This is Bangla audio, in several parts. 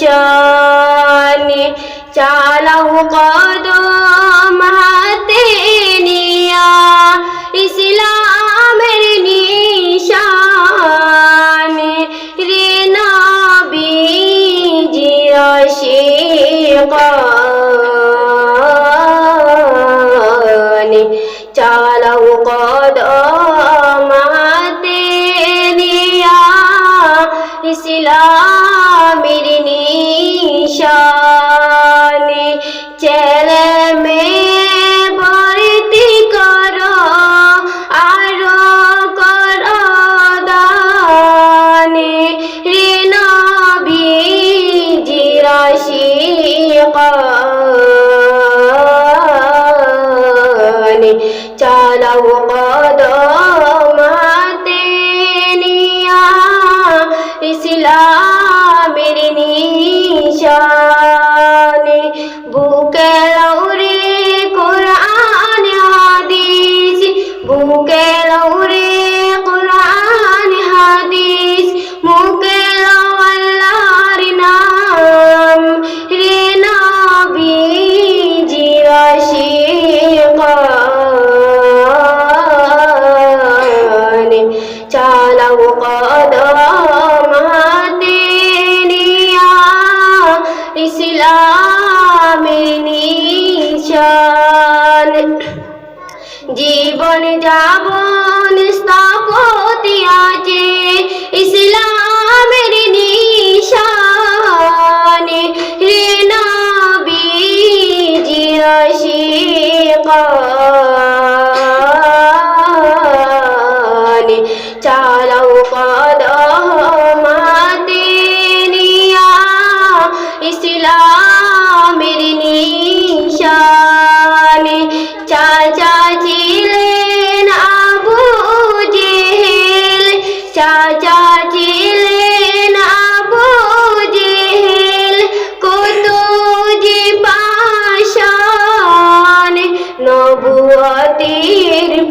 নিশান চালাও কদম হাতে নিয়া ইসলামের নিশান রে নবী জিয়শিক চালাও কদম হাতে নিয়া ইসলামের মিশনে ছেলে মেয়ে ভর্তি কর আরও কর দানে। ঋণ বিজিরসি চালাও কদমাতে নিয়া। ইসলাম girl Bravo!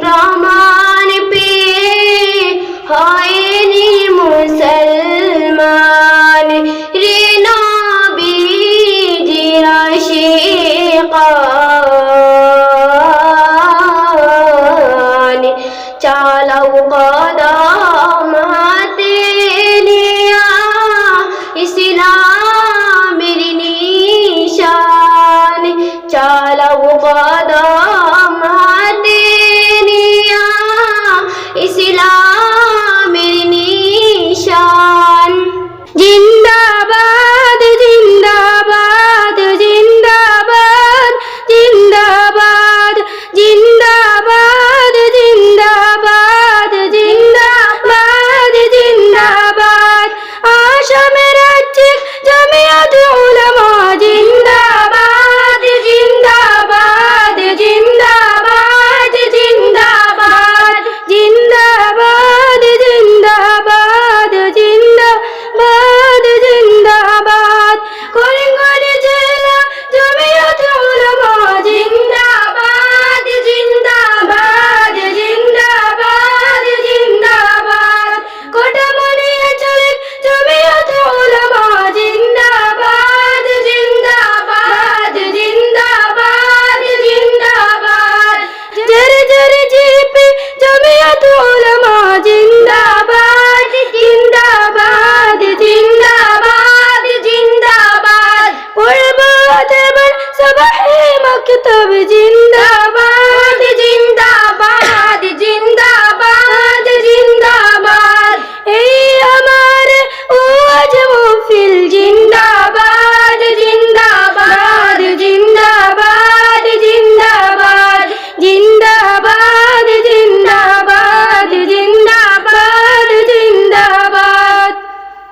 প্রমাণ পেয়ে হয়নি মুসলমান। রে নবীজি আশিকান চালাও কদমা